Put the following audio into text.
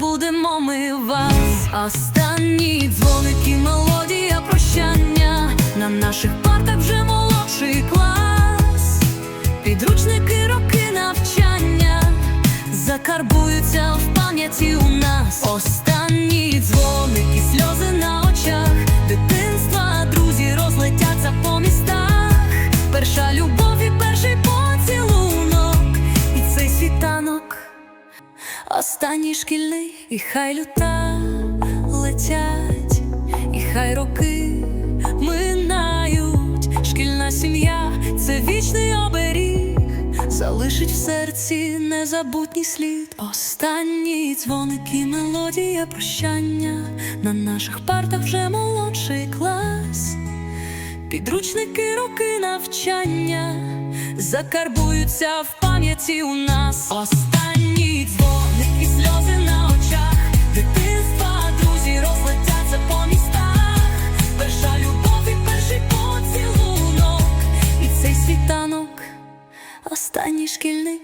забудемо ми вас. Останні дзвоники, мелодія прощання. На наших партах вже молодший клас. Підручники, роки навчання закарбуються в пам'яті у нас. Останні дзвоники, сльози Останній шкільний, і хай люта летять, і хай роки минають. Шкільна сім'я це вічний оберіг, залишить в серці незабутній слід. Останні дзвоники, мелодія прощання. На наших партах вже молодший клас. Підручники, роки навчання закарбуються в пам'яті у нас. Останні останній шкільний.